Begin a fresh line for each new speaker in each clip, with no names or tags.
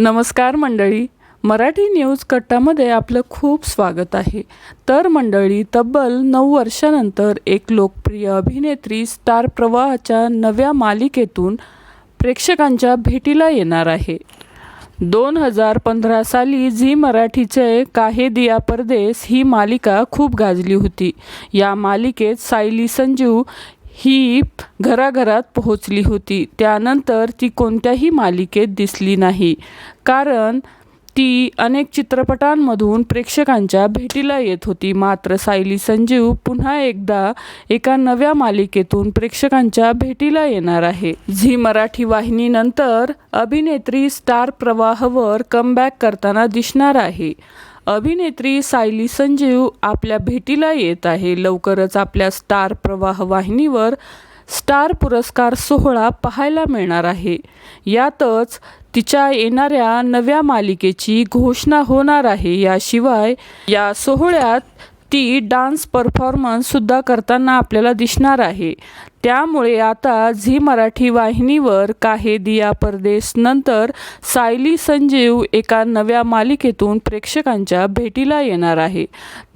नमस्कार मंडळी. मराठी न्यूज कट्टामध्ये आपलं खूप स्वागत आहे. तर मंडळी तब्बल नऊ वर्षानंतर एक लोकप्रिय अभिनेत्री स्टार प्रवाहाच्या नव्या मालिकेतून प्रेक्षकांच्या भेटीला येणार आहे. दोन हजार पंधरा साली झी मराठीचे काहे दिया परदेस ही मालिका खूप गाजली होती. या मालिकेत सायली संजीव ही घराघरात पोहोचली होती. त्यानंतर ती कोणत्याही मालिकेत दिसली नाही. कारण ती अनेक चित्रपटांमधून प्रेक्षकांच्या भेटीला येत होती. मात्र सायली संजीव पुन्हा एकदा एका नव्या मालिकेतून प्रेक्षकांच्या भेटीला येणार आहे. झी मराठी वाहिनीनंतर अभिनेत्री स्टार प्रवाहवर कमबॅक करताना दिसणार आहे. अभिनेत्री सायली संजीव आपल्या भेटीला येत आहे. लवकरच आपल्या स्टार प्रवाह वाहिनीवर स्टार पुरस्कार सोहळा पाहायला मिळणार आहे. यातच तिच्या येणाऱ्या नव्या मालिकेची घोषणा होणार आहे. याशिवाय या सोहळ्यात ती डान्स परफॉर्मन्ससुद्धा करताना आपल्याला दिसणार आहे. त्यामुळे आता झी मराठी वाहिनीवर काहे दिया परदेश नंतर सायली संजीव एका नव्या मालिकेतून प्रेक्षकांच्या भेटीला येणार आहे.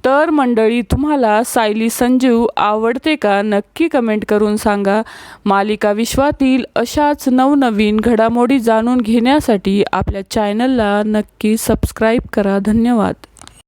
तर मंडळी तुम्हाला सायली संजीव आवडते का? नक्की कमेंट करून सांगा. मालिका विश्वातील अशाच नवनवीन घडामोडी जाणून घेण्यासाठी आपल्या चॅनलला नक्की सबस्क्राईब करा. धन्यवाद.